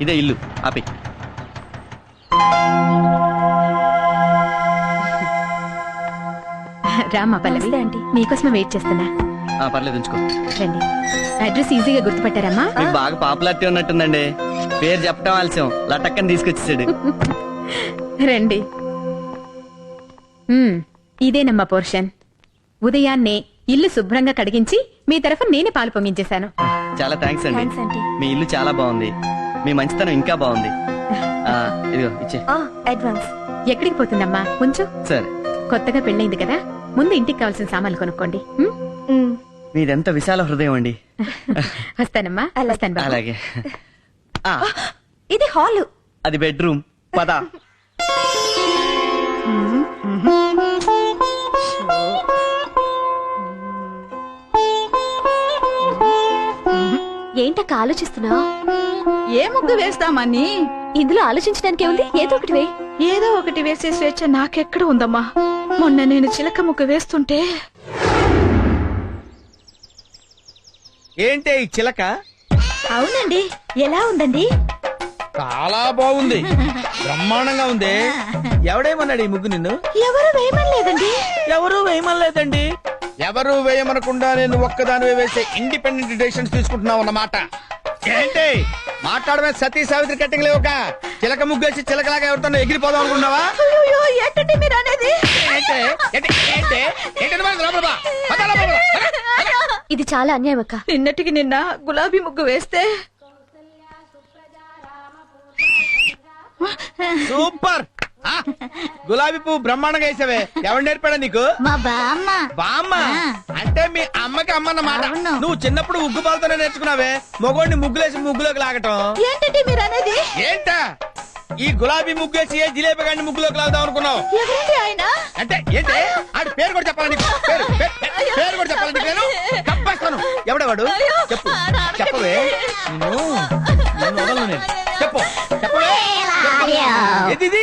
ఇదే ఇల్లు. ఆపి. రామ్మా పల్లవి మీకోసమే వెయిట్ చేస్తున్నా. ఆ, పర్లేదు ఉంచుకో. రండి. అడ్రస్ ఈజీగా గుర్తుపట్టారమ్మా. మీకు బాగా పాపులారిటీ ఉన్నట్టుందండి. పేరు చెప్పడం ఆలస్యం. లటక్కని తీసుకొచ్చేసాడు. రండి. ఇదేనమ్మా పోర్షన్. ఉదయాన్నే ఇల్లు శుభ్రంగా కడిగించి మీ తరఫున నేనే పాలు పొంగించేశాను. చాలా థ్యాంక్స్ అండి. మీ ఇల్లు చాలా బాగుంది. మీ మంచితనం ఇంకా బాగుంది. ఆ, ఇదిగో ఇచ్చే. అడ్వాన్స్ ఎక్కడికి పోతుందమ్మా? కొంచెం సరే. కొత్తగా పెళ్ళైంది కదా? ముందు ఇంటికి కావాల్సిన సామాన్లు కొనుక్కోండి. ఉమ్? మీదెంత విశాల హృదయం అండి. వస్తానమ్మా. వస్తాను బాబు. అలాగే. ఆ, ఇది హాల్. అది బెడ్రూమ్. పద. ఏంటక్క ఆలోచిస్తున్నావు? ఏ ముగ్గు వేస్తామని ఇందులో ఆలోచించడానికి ఏముంది? ఏదో ఒకటి వే ఏదో ఒకటి వేసే స్వేచ్ఛ నాకెక్కడ ఉందమ్మా? మొన్న నేను చిలక ముగ్గు వేస్తుంటే ఏంటే ఈ చిలక? అవునండి. ఎలా ఉందండి? చాలా బాగుంది. బ్రహ్మాండంగా ఉంది. ఎవడేమన్నాడు ఈ ముగ్గు నిన్ను? ఎవరు వేయమనలేదండి? ఎవరు వేయమనలేదండి? ఎవరు వేయమనకుండా నేను ఒక్కదాని వేసే ఇండిపెండెంట్ డెసిషన్స్ తీసుకుంటున్నావు అన్నమాట. ఏంటి? మాట్లాడమే సతీ సావిత్రి కట్టింగ్ లేవుక చిలక ముగ్గేసి చిలకలాగా ఎవరితో ఎగిరిపోదాం అనుకున్నావా. ఇది చాలా అన్యాయం అక్క. నిన్నటికి నిన్న గులాబీ ముగ్గు వేస్తే సూపర్. గులాబీ పువ్వు బ్రహ్మాండంగా వేసావే. ఎవరు నేర్పాడా నీకు? మా బామ్మ బామ్మ అంటే మీ అమ్మకి అమ్మ అన్నమాట. నువ్వు చిన్నప్పుడు ఉగ్గు పాలతోనే నేర్చుకున్నావే. మగోడిని ముగ్గులేసి ముగ్గులోకి లాగటం. ఏంటండి మీరు అనేది ఏంటా? ఈ గులాబీ ముగ్గేసి ఏ జిలేబీ గాడిని ముగ్గులోకి లాగుదాం అనుకున్నావు? ఎవరండి ఆయన? అంటే ఏంటి? ఆడి పేరు కూడా చెప్పాలి నీకు? పేరు కూడా చెప్పాలి నీకు నేను? తప్పేస్తాను ఎవడవాడు? చెప్పు. చెప్పవే. నిన్ను నిన్ను వదలను నేను. చెప్పు. చెప్పవే. చెప్పు. ఏది ఇది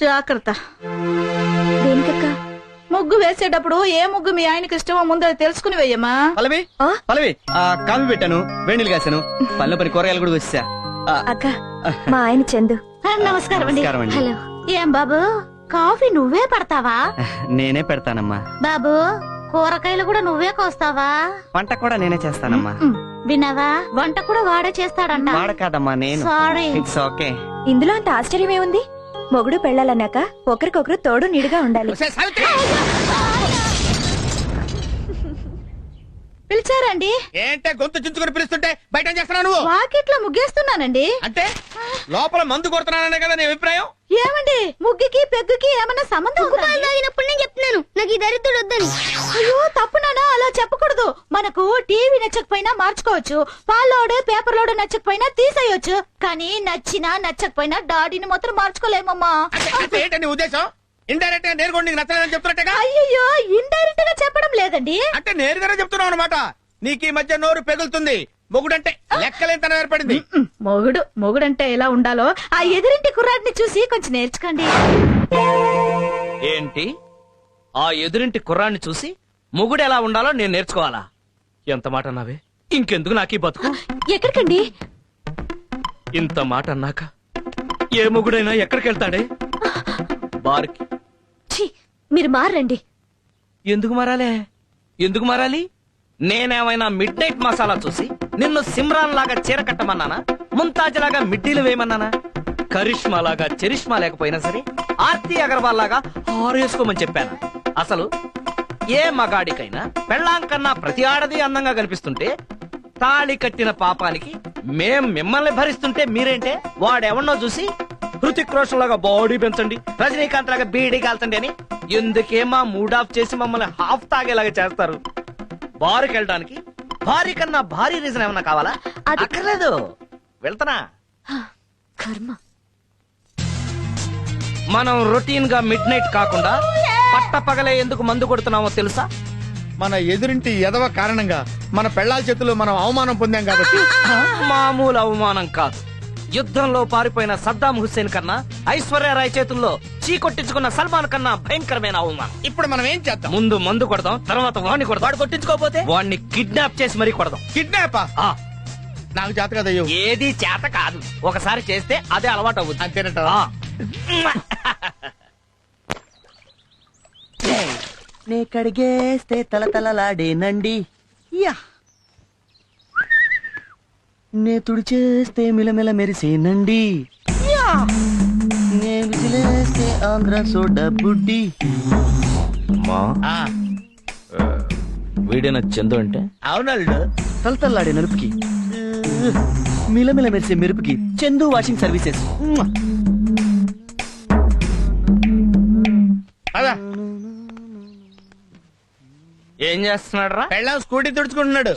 జాగ్రత్త. దేనికక్క? ముగ్గు వేసేటప్పుడు ఏ ముగ్గు మీ ఆయనకి ఇష్టమో ముందు అది తెలుసుకుని వెయ్యమ్మా. పల్లవి ఆ? పల్లవి ఆ కాఫీ పెట్టాను వేణీలు కాశాను పళ్ళ పని కూరగాయలు కూడా వచ్చా ఆ, అక్క మా ఆయన చందు. ఆ, నమస్కారం అండి. నమస్కారం అండి. హలో. ఏం బాబు కాఫీ నువ్వే పడతావా? నేనే పెడతానమ్మా. బాబు కూరగాయలు కూడా నువ్వే కోస్తావా? వంట కూడా నేనే చేస్తానమ్మా. విన్నావా? వంట కూడా వాడే చేస్తాడంట. వాడ కాదమ్మా నేను. సారీ ఇట్స్ ఓకే ఇందులో అంత ఆశ్చర్యం ఏముంది మొగుడు పెళ్ళాలన్నాక ఒకరికొకరు తోడు నిడుగా ఉండాలి. పిలిచారండి. ఏంటే గొంతు చించుకొని పిలుస్తుంటే బయట ఏం చేస్తున్నావు నువ్వు? వాకిట్లో ముగ్గేస్తున్నానండి. అంటే? లోపల మందు కొడుతున్నాననే కదా నీ అభిప్రాయం? ఏమండి? ముగ్గుకి పెగ్గుకి ఏమన్నా సంబంధం ఉందా? తాగినప్పుడు నేను చెప్తున్నాను. నాకు ఈ దరిద్రుడు వద్దని. అయ్యో తప్పు నాన్న అలా చెప్పకూడదు. మనకు టీవీ నచ్చకపోయినా మార్చుకోవచ్చు. పాలోడు పేపర్ లోడు నచ్చకపోయినా తీసేయొచ్చు. కానీ నచ్చినా నచ్చకపోయినా డాడీని మాత్రం మార్చుకోలేమమ్మా. అంటే అంటే ఏంటి నీ ఉద్దేశం? ఇండైరెక్ట్గా నీకు నచ్చలేదని చెప్తున్నట్టుగా? అయ్యో ఇండైరెక్ట్గా చెప్పడం లేదండి. అంటే నేరుగానే చెప్తున్నావు అనమాట నీకు ఈ మధ్య నోరు పెగులుతుంది. మొగుడంటే లెక్కలేంతనం ఏర్పడింది. ఉమ్, మొగుడు మొగుడంటే ఎలా ఉండాలో ఆ ఎదురింటి కుర్రాడిని చూసి కొంచెం నేర్చుకోండి. ఏంటి? ఆ ఎదురింటి కుర్రాన్ని చూసి మొగుడు ఎలా ఉండాలో నేను నేర్చుకోవాలా? ఎంత మాట అన్నావే? ఇంకెందుకు నాకు ఈ బతుకు? ఎక్కడికండి? ఇంత మాట అన్నాక ఏ మొగుడైనా ఎక్కడికి వెళ్తాడే బార్కి. ఛీ, మీరు మారండి ఎందుకు మారాలే? ఎందుకు మారాలి? నేనేమైనా మిడ్ నైట్ మసాలా చూసి నిన్ను సిమ్రాన్ లాగా చీర కట్టమన్నానా? ముంతాజ్ లాగా మిడ్డీలు వేయమన్నానా? కరిష్మా లాగా చరిష్మా లేకపోయినా సరే ఆర్తి అగర్వాల్ లాగా ఆరేసుకోమని చెప్పాను? అసలు ఏ మగాడికైనా పెళ్ళాం కన్నా ప్రతి ఆడది అందంగా కనిపిస్తుంటే తాళి కట్టిన పాపానికి మేం మిమ్మల్ని భరిస్తుంటే మీరేంటే? వాడెవన్నో చూసి హృతిక్ రోషన్ లాగా బాడీ పెంచండి రజనీకాంత్ లాగా బీడీ కాల్చండి అని ఎందుకేమా మూడ్ ఆఫ్ చేసి మమ్మల్ని హాఫ్ తాగేలాగా చేస్తారు? బారుకి వెళ్ళడానికి భారీ కన్నా భారీ రీజన్ ఏమన్నా కావాలా? అది- అక్కర్లేదు. వెళ్తానా? కర్మ. మనం రొటీన్గా మిడ్ నైట్ కాకుండా పట్ట పగలే ఎందుకు మందు కొడుతున్నామో తెలుసా? మన ఎదురింటి ఎదవ కారణంగా మన పెళ్ళాల చేతుల్లో మనం అవమానం పొందాం కాబట్టి. మామూలు అవమానం కాదు. యుద్ధంలో పారిపోయిన సద్దాం హుస్సేన్ కన్నా ఐశ్వర్యరాయ్ చేతుల్లో చీకొట్టించుకున్న సల్మాన్ కన్నా భయంకరమైన అవమానం. ఇప్పుడు మనం ఏం చేద్దాం? ముందు మందు కొడదాం తర్వాత వాడిని కొడదాం. వాడు కొట్టించుకోపోతే వాడిని కిడ్నాప్ చేసి మరీ కొడదాం. కిడ్నాపా? ఆ, నాకు చేత కదయ్యో ఏది చేత కాదు. ఒకసారి చేస్తే అదే అలవాటు అవుతుంది అంతేనట ఆ. నే కడిగేస్తే తల తలలాడేనండి. యా. నే తుడిచేస్తే మిలమిల మెరిసేనండి. యా! నే విసిలేస్తే ఆంధ్ర సోడా బుడ్డి. మా? ఆ, వీడిన చందు అంటే? అవునల్లుడు తలతల్లాడే నలుపుకి. మిలమిల మెరిసే మెరుపుకి చందు వాషింగ్ సర్వీసెస్. ఏం చేస్తున్నాడు రా స్కూటీ తుడుచుకుంటున్నాడు.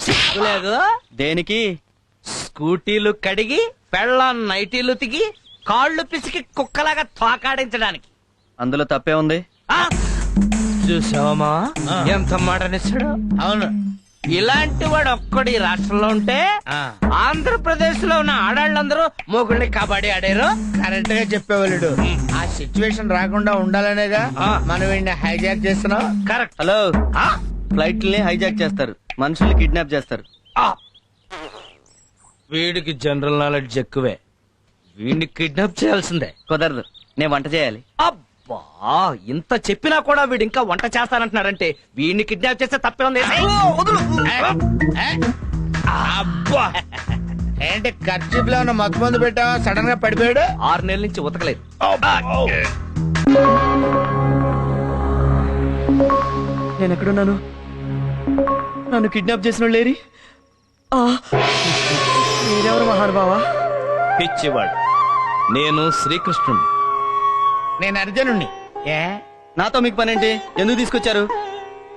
లేదు. దేనికి? స్కూటీలు కడిగి పెళ్ళ నైటీలు తిగి కాళ్ళు పిసికి కుక్కలాగా తోకాడించడానికి. అందులో తప్పే ఉంది. ఆ! చూసావమ్మా. ఎంత మాట నిచ్చాడు అవును. ఇలాంటి వాడు ఒక్కడి రాష్ట్రంలో ఉంటే ఆ, ఆంధ్రప్రదేశ్లో ఉన్న ఆడాళ్ళందరూ మొగుళ్ళని కబడ్డీ ఆడారు. కరెక్ట్గా చెప్పేవాళ్ళుడు. ఆ సిచ్యువేషన్ రాకుండా ఉండాలనేగా ఆ. మనం వీడిని హైజాక్ చేస్తున్నాం. కరెక్ట్. హలో. ఫ్లైట్లని హైజాక్ చేస్తారు. మనుషుల్ని కిడ్నాప్ చేస్తారు. వీడికి జనరల్ నాలెడ్జ్ ఎక్కువే. వీడిని కిడ్నాప్ చేయాల్సిందే. కుదరదు. నేను వంట చేయాలి. అబ్బా ఇంత చెప్పినా కూడా వీడు ఇంకా వంట చేస్తానంటున్నాడంటే వీడిని కిడ్నాప్ చేస్తే తప్పే ఉంది ఏ? అబ్బా. ఏంటి ఖర్చీఫ్లో ఉన్న మత్తు మందు పెట్టావా? సడన్గా పడిపోయాడు? ఆరు నెలల నుంచి ఉతకలేదు. నేను ఎక్కడున్నాను నన్ను కిడ్నాప్ చేసిన వాళ్ళు లేరి ఆ! మీరెవరు మహానుభావా? పిచ్చివాడు. నేను శ్రీకృష్ణుడు నేను అర్జునుణ్ణి. ఏ? నాతో మీకు పనేంటి? ఎందుకు తీసుకొచ్చారు?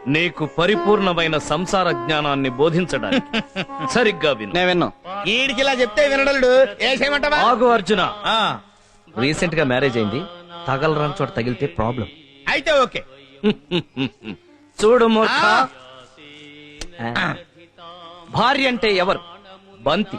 నీకు పరిపూర్ణమైన సంసార జ్ఞానాన్ని బోధించడానికి. సరిగ్గా విను. నేను విన్నాం. ఈడికి ఇలా చెప్తే వినడలుడు. ఏ చేయమంటావా? ఆగు అర్జున. ఆ, రీసెంట్గా మ్యారేజ్ అయింది. తగలరాని చోట తగిలితే ప్రాబ్లం అయితే ఓకే. చూడు మూర్ఖ. ఆ. భార్య అంటే ఎవరు? బంతి.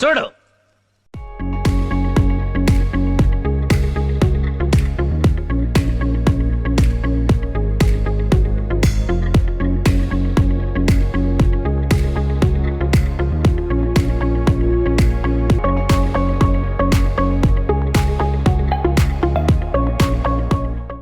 చూడు.